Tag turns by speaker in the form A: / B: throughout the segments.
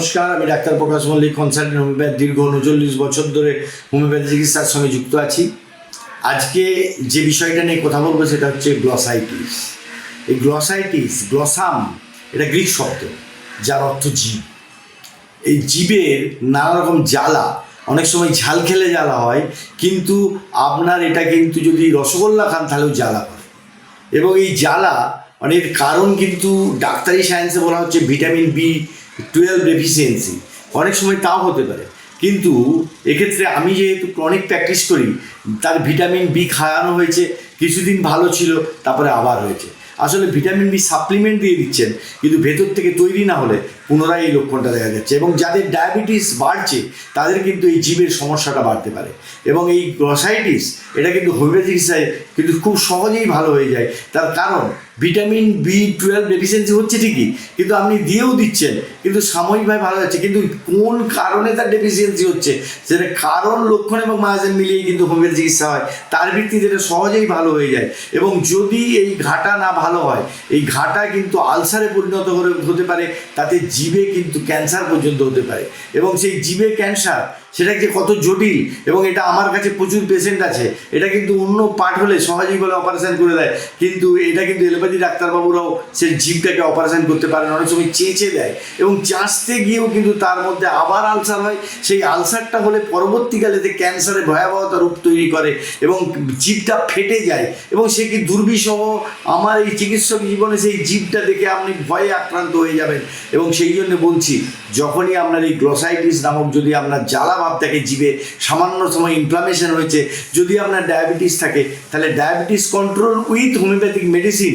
A: নমস্কার, আমি doctor Prakash Mallick, consultant homeopath দীর্ঘ উনচল্লিশ বছর ধরে হোমিওপ্যাথি চিকিৎসার সঙ্গে যুক্ত আছি। আজকে যে বিষয়টা নিয়ে কথা বলব সেটা হচ্ছে গ্লসাইটিস এই গ্লসাইটিস গ্লসাম এটা গ্রিক শব্দ, যার অর্থ জীব। এই জীবের নানা রকম জ্বালা, অনেক সময় ঝাল খেলে জ্বালা হয়, কিন্তু আপনার এটা কিন্তু যদি রসগোল্লা খান, তাহলেও জ্বালা করে। এবং এই জ্বালা অনেক কারণ কিন্তু ডাক্তারি সায়েন্সে বলা হচ্ছে ভিটামিন বি টুয়েলভ ডেফিসিয়েন্সি অনেক সময় তাও হতে পারে। কিন্তু এক্ষেত্রে আমি যেহেতু ক্রনিক প্র্যাকটিস করি, তার ভিটামিন বি খাওয়ানো হয়েছে, কিছুদিন ভালো ছিল, তারপরে আবার হয়েছে। আসলে ভিটামিন বি সাপ্লিমেন্ট দিয়ে দিচ্ছেন, কিন্তু ভেতর থেকে তৈরি না হলে পুনরায় এই লক্ষণটা দেখা যাচ্ছে। এবং যাদের ডায়াবেটিস বাড়ছে, তাদের কিন্তু এই জীবের সমস্যাটা বাড়তে পারে। এবং এই গ্লসাইটিস এটা কিন্তু হোমিওপ্যাথি চিকিৎসায় কিন্তু খুব সহজেই ভালো হয়ে যায়। তার কারণ ভিটামিন বি টুয়েলভ ডেফিসিয়েন্সি হচ্ছে ঠিকই, কিন্তু আপনি দিয়েও দিচ্ছেন, কিন্তু সাময়িকভাবে ভালো যাচ্ছে, কিন্তু কোন কারণে তার ডেফিসিয়েন্সি হচ্ছে, সেটা কারণ, লক্ষণ এবং মাঝে মিলিয়ে কিন্তু হোমিওপ্যাথি চিকিৎসা হয়, তার ভিত্তিতে এটা সহজেই ভালো হয়ে যায়, এবং যদি এই ঘাটা না ভালো হয়, এই ঘাটা কিন্তু আলসারে পরিণত করে হতে পারে, তাতে জিভে কিন্তু ক্যান্সার পর্যন্ত হতে পারে, এবং সেই জিভে ক্যান্সার, সেটা যে কত জটিল, এবং এটা আমার কাছে প্রচুর পেশেন্ট আছে, এটা কিন্তু অন্য পার্ট হলে সহজেই বলে অপারেশন করে দেয়, কিন্তু এটা কিন্তু এলোপ্যাথি ডাক্তারবাবুরাও সেই জিভটাকে অপারেশন করতে পারেন, অনেক সময় চেঁচে দেয় এবং চাঁচতে গিয়েও কিন্তু তার মধ্যে আবার আলসার হয়। সেই আলসারটা হলে পরবর্তীকালে যে ক্যান্সারের ভয়াবহতা রূপ তৈরি করে এবং জিভটা ফেটে যায় এবং সে কি দুর্বিষহ? আমার এই চিকিৎসক জীবনে সেই জীবটা দেখে আপনি ভয়ে আক্রান্ত হয়ে যাবেন। এবং সেই জন্য বলছি, যখনই আপনার এই গ্লসাইটিস নামক যদি আপনার জ্বালা ভাব থাকে জিভে সামান্য সময় ইনফ্লামেশন হয়েছে, যদি আপনার ডায়াবেটিস থাকে, তাহলে diabetes control with homeopathic medicine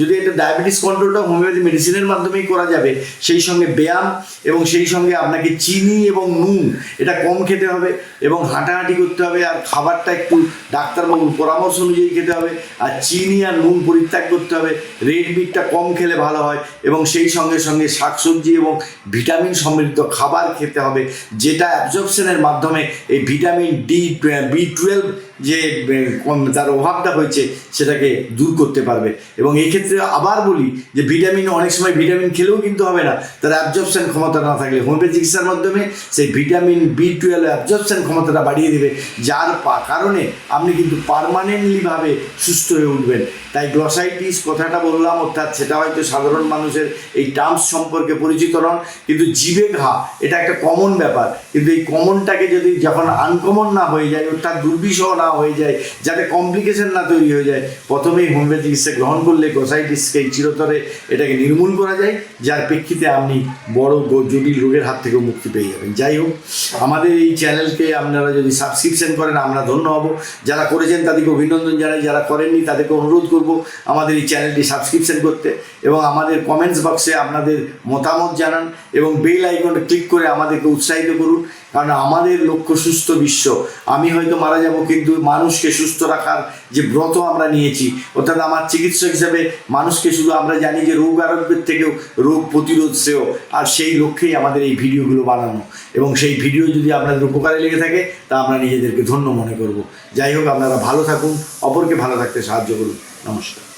A: যদি এটা ডায়াবেটিস কন্ট্রোলটা হোমিওপ্যাথি মেডিসিনের মাধ্যমেই করা যাবে, সেই সঙ্গে ব্যায়াম এবং সেই সঙ্গে আপনাকে চিনি এবং নুন, এটা কম খেতে হবে এবং হাঁটাহাঁটি করতে হবে আর খাবারটা একটু ডাক্তারবাবুর পরামর্শ অনুযায়ী খেতে হবে আর চিনি আর নুন পরিত্যাগ করতে হবে রেড মিটটা কম খেলে ভালো হয় এবং সেই সঙ্গে সঙ্গে শাকসবজি এবং ভিটামিন সমৃদ্ধ খাবার খেতে হবে, যেটা অ্যাবজর্পশনের মাধ্যমে এই ভিটামিন ডি বি টুয়েলভ যে তার অভাবটা হয়েছে সেটাকে দূর করতে পারবে এবং এই ক্ষেত্রে আবার বলি যে ভিটামিন অনেক সময় ভিটামিন খেলেও কিন্তু হবে না। তার অ্যাবজর্পশন ক্ষমতা না থাকলে হোমিওপ্যাথি চিকিৎসার মাধ্যমে সেই ভিটামিন বি টুয়েলভ অ্যাবজর্পশন ক্ষমতাটা বাড়িয়ে দেবে, যার কারণে আপনি কিন্তু পারমানেন্টলিভাবে সুস্থ হয়ে উঠবেন। তাই গ্লসাইটিস কথাটা বললাম, অর্থাৎ সেটা হয়তো সাধারণ মানুষের এই টার্মস সম্পর্কে পরিচিত নন, কিন্তু জীবে ঘা, এটা একটা কমন ব্যাপার। কিন্তু এই কমনটাকে যদি যখন আনকমন না হয়ে যায়, অর্থাৎ দুর্বিষহ না হয়ে যায়, যাতে কমপ্লিকেশন না তৈরি হয়ে যায়, প্রথমেই হোমিওপ্যাথি চিকিৎসা গ্রহণ করলে গ্লসাইটিসকে এই চিরতরে এটাকে নির্মূল করা যায়, যার প্রেক্ষিতে আপনি বড় জটিল রোগের হাত থেকেও মুক্তি পেয়ে যাবেন। যাই হোক, আমাদের এই চ্যানেলকে আপনারা যদি সাবস্ক্রিপশন করেন, আমরা ধন্য হব। যারা করেছেন, তাদেরকে অভিনন্দন জানাই। যারা করেননি, তাদেরকে অনুরোধ করব আমাদের এই চ্যানেলটি সাবস্ক্রিপশন করতে এবং আমাদের কমেন্টস বক্সে আপনাদের মতামত জানান এবং বেল আইকনে ক্লিক করে আমাদেরকে উৎসাহিত করুন। কারণ আমাদের লক্ষ্য সুস্থ বিশ্ব। আমি হয়তো মারা যাব, কিন্তু মানুষকে সুস্থ রাখার যে ব্রত আমরা নিয়েছি, অর্থাৎ আমার চিকিৎসক হিসাবে মানুষকে শুধু আমরা জানি যে রোগ আরোগ্যের থেকেও রোগ প্রতিরোধ শ্রেয়, আর সেই লক্ষ্যেই আমাদের এই ভিডিওগুলো বানানো। এবং সেই ভিডিও যদি আপনাদের উপকারে লেগে থাকে, তা আমরা নিজেদেরকে ধন্য মনে করব। যাই হোক, আপনারা ভালো থাকুন, অপরকে ভালো থাকতে সাহায্য করুন। নমস্কার।